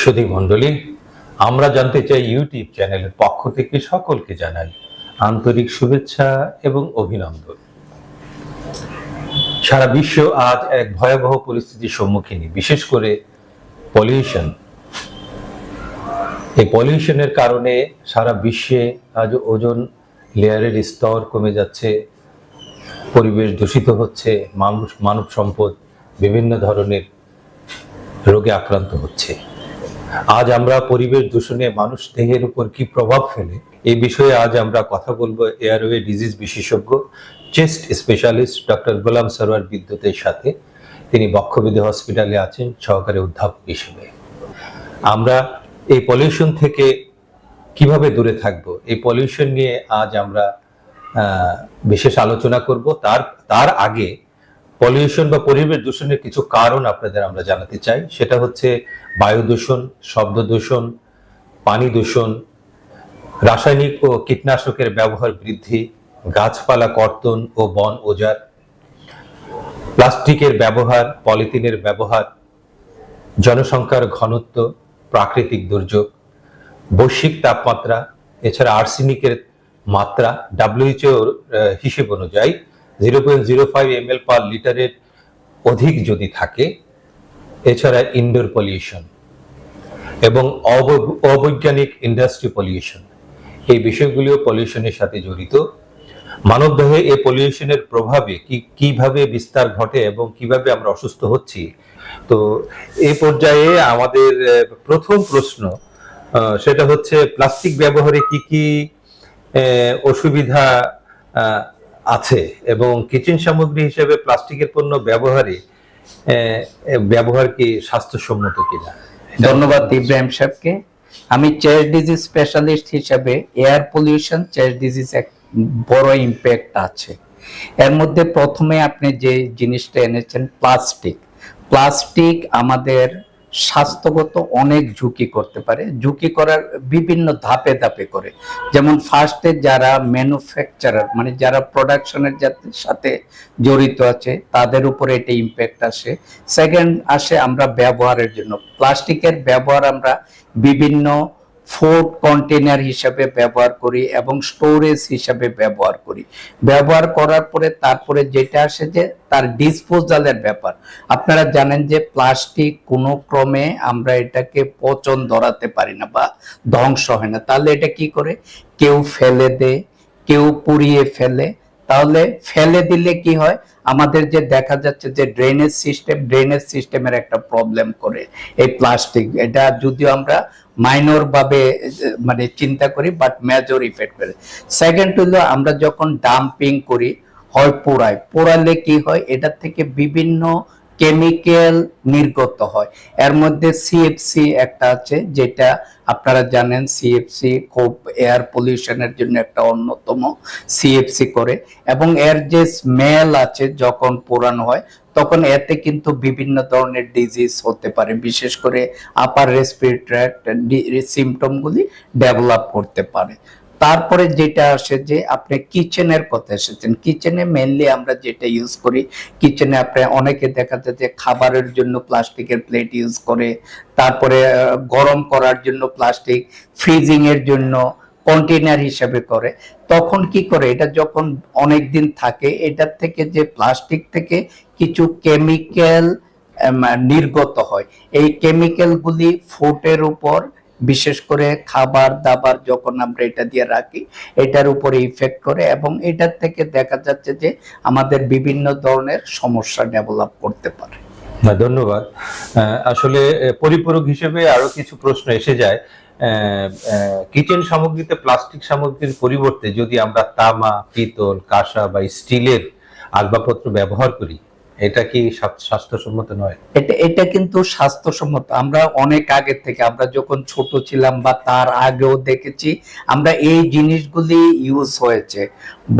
সুধী মণ্ডলী, আমরা জানতে চাই ইউটিউব চ্যানেলের পক্ষ থেকে সকলকে জানাই আন্তরিক শুভেচ্ছা এবং অভিনন্দন। সারা বিশ্ব আজ এক ভয়াবহ পরিস্থিতির সম্মুখীন, বিশেষ করে পলিউশন। এই পলিউশনের কারণে সারা বিশ্বে আজ ওজন লেয়ারের স্তর কমে যাচ্ছে, পরিবেশ দূষিত হচ্ছে, মানুষ, মানব সম্পদ বিভিন্ন ধরনের রোগে আক্রান্ত হচ্ছে। আজ আমরা পরিবেশ দূষণে মানুষ দেহের উপর কি প্রভাব ফেলে? এই বিষয়ে আজ আমরা কথা বলব এয়ারওয়ে ডিজিজ বিশেষজ্ঞ, chest specialist doctor Golam Sarwar বিদ্যুতের সাথে। তিনি বক্ষবিধি হসপিটালে আছেন, সহকারী অধ্যাপক হিসেবে। আমরা এই পলিউশন থেকে কীভাবে দূরে থাকব? এই পলিউশন নিয়ে আজ আমরা বিশেষ আলোচনা করব। তার তার আগে পলিউশন বা পরিবেশ দূষণের কিছু কারণ আপনাদের আমরা জানাতে চাই। সেটা হচ্ছে বায়ু দূষণ, শব্দ দূষণ, পানি দূষণ, রাসায়নিক ও কীটনাশকের ব্যবহার বৃদ্ধি, গাছপালা কর্তন ও বন ওজার প্লাস্টিকের ব্যবহার, পলিথিনের ব্যবহার, জনসংখ্যার ঘনত্ব, প্রাকৃতিক দুর্যোগ, বৈশ্বিক তাপমাত্রা, এছাড়া আর্সেনিকের মাত্রা ডাব্লিউএইচও হিসেব অনুযায়ী zero point zero five M L per লিটারের অধিক যদি থাকে, এছাড়া ইনডোর পলিউশন এবং অব- অবৈজ্ঞানিক ইন্ডাস্ট্রি পলিউশন এই বিষয়গুলিও পলিউশনের সাথে জড়িত। মানবদেহে এই পলিউশনের প্রভাবে কি, কীভাবে বিস্তার ঘটে এবং কীভাবে আমরা অসুস্থ হচ্ছি? তো এই পর্যায়ে আমাদের প্রথম প্রশ্ন সেটা হচ্ছে প্লাস্টিক ব্যবহারে কি কি অসুবিধা আছে এবং কিচেন সামগ্রী হিসেবে প্লাস্টিকের পণ্য ব্যবহারে ব্যবহার কি স্বাস্থ্যসম্মত কিনা? ধন্যবাদ ইব্রাহিম সাহেবকে। আমি চেস্ট ডিজিজ স্পেশালিস্ট হিসেবে এয়ার পলিউশন চেস্ট ডিজিজ এক বড় ইম্প্যাক্ট আছে। এর মধ্যে প্রথমে আপনি যে জিনিসটা এনেছেন, প্লাস্টিক। প্লাস্টিক আমাদের স্বাস্থ্যগত অনেক ঝুঁকি করতে পারে। ঝুঁকি করার বিভিন্ন ধাপে ধাপে করে। যেমন ফার্স্টে যারা ম্যানুফ্যাকচারার মানে যারা প্রোডাকশনের সাথে জড়িত আছে, তাদের উপরে এটা ইম্প্যাক্ট আসে। সেকেন্ড আসে আমরা ব্যবহারের জন্য। প্লাস্টিকের ব্যবহার আমরা বিভিন্ন ফুড কন্টেনার হিসাবে ব্যবহার করি এবং স্টোরেজ হিসাবে ব্যবহার করি। ব্যবহার করার পরে তারপরে যেটা আসে যে তার ডিসপোজালের ব্যাপার। আপনারা জানেন যে প্লাস্টিক কোনো ক্রমে আমরা এটাকে পচন ধরাতে পারি না বা ধ্বংস হয় না। তাহলে এটা কি করে? কেউ ফেলে দেয় কেউ পুড়িয়ে ফেলে। তাহলে ফেলে দিলে কি হয়? আমাদের যে দেখা যাচ্ছে যে ড্রেনেজ সিস্টেম ড্রেনেজ সিস্টেমের একটা প্রবলেম করে এই প্লাস্টিক। এটা যদিও আমরা মাইনর ভাবে মানে চিন্তা করি বাট মেজর ইফেক্ট করে। সেকেন্ড হলো, আমরা যখন ডাম্পিং করি, হয় পোড়ায়। পোড়ালে কি হয়? এটার থেকে বিভিন্ন কেমিক্যাল নির্গত হয়। এর মধ্যে সিএফসি একটা আছে, যেটা আপনারা জানেন সিএফসি খুব এয়ার পলিউশনের জন্য একটা অন্যতম সিএফসি করে। এবং এর যে স্মেল আছে যখন পোড়ানো হয়, তখন এতে কিন্তু বিভিন্ন ধরনের ডিজিজ হতে পারে। বিশেষ করে আপার রেসপিরেটরি সিমটমগুলি ডেভেলপ করতে পারে। তারপরে যেটা আসে যে আপনি কিচেনের কথা এসেছেন। কিচেনে মেনলি আমরা যেটা ইউজ করি কিচেনে আপনি অনেকে দেখা যায় যে খাবারের জন্য প্লাস্টিকের প্লেট ইউজ করে, তারপরে গরম করার জন্য প্লাস্টিক ফ্রিজিং এর জন্য কন্টেনার হিসেবে করে। তখন কি করে? এটা যখন অনেক দিন থাকে, এটার থেকে যে প্লাস্টিক থেকে কিছু কেমিক্যাল নির্গত হয়। এই কেমিক্যালগুলি ফুটের উপর বিশেষ করে খাবার দাবার যখন আমরা এটা দিয়ে রাখি, এটার উপরে ইফেক্ট করে এবং এটার থেকে দেখা যাচ্ছে যে আমাদের বিভিন্ন ধরনের সমস্যা ডেভেলপ করতে পারে। ধন্যবাদ। আসলে পরিপূরক হিসেবে আরও কিছু প্রশ্ন এসে যায়। কিচেন সামগ্রীতে প্লাস্টিক সামগ্রীর পরিবর্তে যদি আমরা তামা, পিতল, কাঁসা বা স্টিলের আসবাবপত্র ব্যবহার করি এটা কি স্বাস্থ্যসম্মত নয়? এটা এটা কিন্তু স্বাস্থ্যসম্মত। আমরা অনেক আগে থেকে আমরা যখন ছোট ছিলাম বা তার আগেও দেখেছি আমরা এই জিনিসগুলি ইউজ হয়েছে।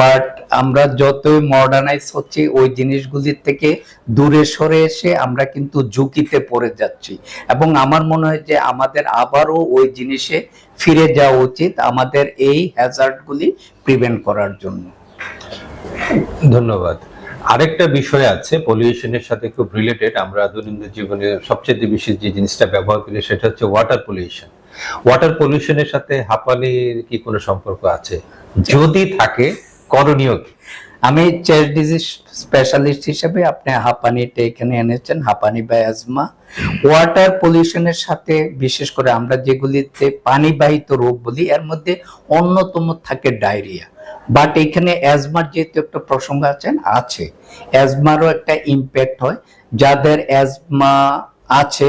বাট আমরা যতই মডার্নাইজ হচ্ছি ওই জিনিসগুলির থেকে দূরে সরে এসে আমরা কিন্তু ঝুঁকিতে পড়ে যাচ্ছি। এবং আমার মনে হয় যে আমাদের আবারও ওই জিনিসে ফিরে যাওয়া উচিত আমাদের এই হ্যাজার্ডগুলি প্রিভেন্ট করার জন্য। ধন্যবাদ। আরেকটা বিষয় আছে পলিউশনের সাথে খুব রিলেটেড আমরা দৈনন্দিন জীবনে সবচেয়ে বেশি যে জিনিসটা ব্যবহার করি সেটা হচ্ছে ওয়াটার পলিউশন ওয়াটার পলিউশনের সাথে হাঁপানির কি কোনো সম্পর্ক আছে যদি থাকে, করণীয় কি? আমি চেস্ট ডিজিজ স্পেশালিস্ট হিসেবে আপনি হাঁপানিটা এখানে এনেছেন, হাঁপানি বা অ্যাজমা ওয়াটার পলিউশনের সাথে বিশেষ করে আমরা যেগুলিতে পানিবাহিত রোগ বলি, এর মধ্যে অন্যতম থাকে ডায়রিয়া বাট এখানে অ্যাজমার যেহেতু একটা প্রসঙ্গ আছেন আছে। অ্যাজমারও একটা ইম্প্যাক্ট হয়। যাদের অ্যাজমা আছে,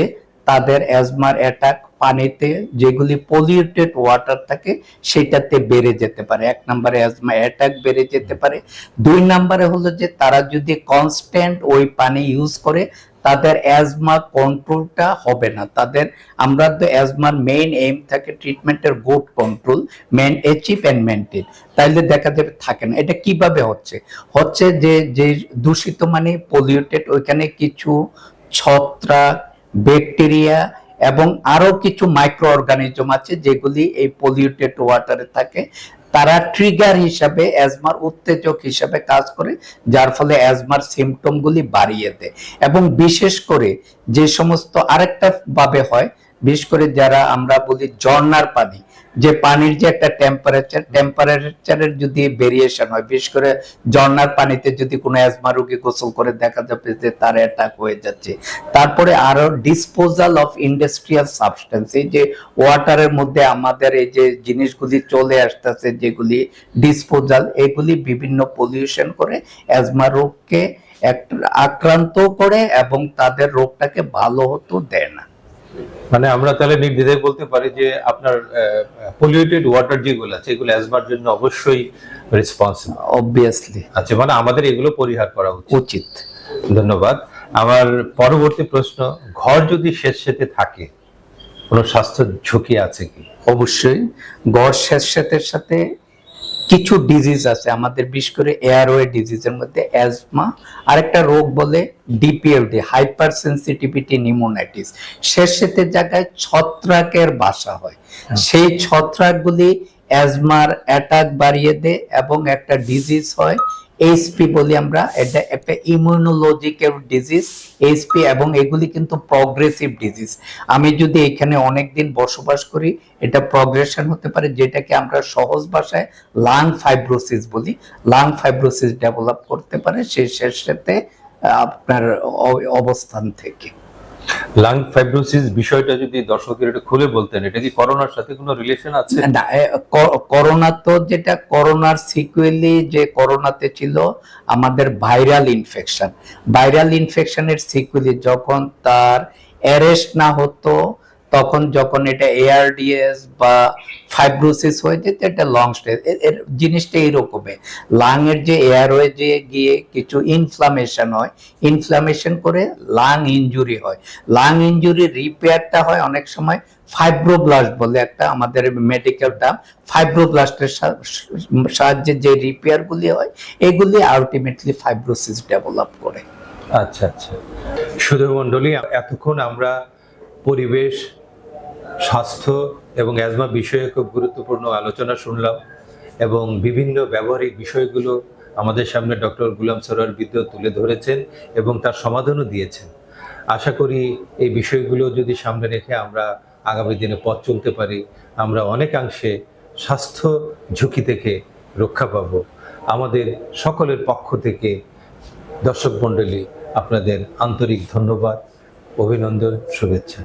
তাদের অ্যাজমার অ্যাটাক পানিতে যেগুলি পলিউটেড ওয়াটার থাকে, সেটাতে বেড়ে যেতে পারে। এক নম্বরে অ্যাজমা অ্যাটাক বেড়ে যেতে পারে। দুই নম্বরে হলো যে, তারা যদি কনস্ট্যান্ট ওই পানি ইউজ করে, তাদের অ্যাজমা কন্ট্রোলটা হবে না। তাদের, আমরা তো অ্যাজমার মেইন এইম থাকে ট্রিটমেন্টের good control main achieve and maintain তাইলে দেখা যাবে থাকে না। এটা কীভাবে হচ্ছে? হচ্ছে যে যে দূষিত মানে পলিউটেড ওইখানে কিছু ছত্রাক ব্যাকটেরিয়া এবং আরও কিছু মাইক্রো অর্গানিজম আছে যেগুলি এই পলিউটেড ওয়াটারে থাকে। তারা ট্রিগার হিসাবে অ্যাজমার উত্তেজক হিসাবে কাজ করে, যার ফলে অ্যাজমার সিমটমগুলি বাড়িয়ে দেয়। এবং বিশেষ করে যে সমস্ত আরেকটা ভাবে হয় বিশেষ করে যারা আমরা বলি ঝর্ণার পানি, যে পানির যে একটা টেম্পারেচার টেম্পারেচারের যদি ভেরিয়েশন হয়, বিশেষ করে ঝর্ণার পানিতে যদি কোনো অ্যাজমা রোগী গোসল করে দেখা যাবে যে তার অ্যাটাক হয়ে যাচ্ছে। তারপরে আরও ডিসপোজাল অফ ইন্ডাস্ট্রিয়াল সাবস্টেন্স এই যে ওয়াটারের মধ্যে আমাদের এই যে জিনিসগুলি চলে আসতেছে, যেগুলি ডিসপোজাল এগুলি বিভিন্ন পলিউশন করে অ্যাজমা রোগকে আক্রান্ত করে এবং তাদের রোগটাকে ভালো হতো দেয় না। মানে আমরা তাহলে নির্দ্বিধায় বলতে পারি যে আপনার পলিউটেড ওয়াটার যেগুলো আছে এগুলো অ্যাজমার জন্য অবশ্যই রেসপন্সিবল অবভিয়াসলি আচ্ছা মানে আমাদের এগুলো পরিহার করা উচিত। ধন্যবাদ। আমার পরবর্তী প্রশ্ন ঘর যদি শেষ স্বেচ্ছাতে থাকে কোনো স্বাস্থ্য ঝুঁকি আছে কি? অবশ্যই। গড় স্যাঁতস্যাঁতের সাথে কিছু ডিজিজ আছে আমাদের বিশেষ করে এয়ারওয়ে ডিজিজের মধ্যে অ্যাজমা আরেকটা রোগ বলে ডিপিএলডি হাইপার সেন্সিটিভিটি নিউমোনাইটিস শেষের জায়গায় ছত্রাকের বাসা হয়। সেই ছত্রাকগুলি অ্যাজমার অ্যাটাক বাড়িয়ে দেয় এবং একটা ডিজিজ হয় এইচপি বলি আমরা, এটা একটা ইমিউনোলজিক্যাল ডিজিজ এইচপি এবং এগুলি কিন্তু প্রগ্রেসিভ ডিজিজ আমি যদি এখানে অনেক দিন বসবাস করি, এটা প্রগ্রেশন হতে পারে, যেটাকে আমরা সহজ ভাষায় লাং ফাইব্রোসিস বলি। লাং ফাইব্রোসিস ডেভেলপ করতে পারে সেই সাথে আপনার অবস্থান থেকে। লাং ফাইব্রোসিস বিষয়টা যদি দর্শকের একটু খুলে বলতেন, এটা কি করোনার সাথে কোনো রিলেশন আছে? না করোনা তো যেটা করোনার সিকুয়েলি যে করোনাতে ছিল, আমাদের ভাইরাল ইনফেকশন ভাইরাল ইনফেকশনের সিকুয়েলি যখন তার অ্যারেস্ট না হতো তখন যখন এটা এআরডিএস বা ফাইব্রোসিস হয়ে যেত এটা লং স্টেজের জিনিসটা এইরকমই। লাং এর যে এয়ারওয়ে যে গিয়ে কিছু ইনফ্লামেশন হয় ইনফ্লামেশন করে লাং ইনজুরি হয়। লাং ইনজুরি রিপেয়ারটা হয় অনেক সময় ফাইব্রোব্লাস্ট বলে একটা আমাদের মেডিকেল টার্ম ফাইব্রোব্লাস্টের সাহায্যে যে রিপেয়ারগুলি হয়, এগুলি আলটিমেটলি ফাইব্রোসিস ডেভেলপ করে। আচ্ছা আচ্ছা। সুধী মণ্ডলী, এতক্ষণ আমরা পরিবেশ স্বাস্থ্য এবং অ্যাজমা বিষয়ে খুব গুরুত্বপূর্ণ আলোচনা শুনলাম এবং বিভিন্ন ব্যবহারিক বিষয়গুলো আমাদের সামনে ডক্টর গুলাম সরোয়ার বিদ্যুৎ তুলে ধরেছেন এবং তার সমাধানও দিয়েছেন। আশা করি এই বিষয়গুলো যদি সামনে রেখে আমরা আগামী দিনে পথ চলতে পারি, আমরা অনেকাংশে স্বাস্থ্য ঝুঁকি থেকে রক্ষা পাব। আমাদের সকলের পক্ষ থেকে দর্শক মণ্ডলী, আপনাদের আন্তরিক ধন্যবাদ, অভিনন্দন, শুভেচ্ছা।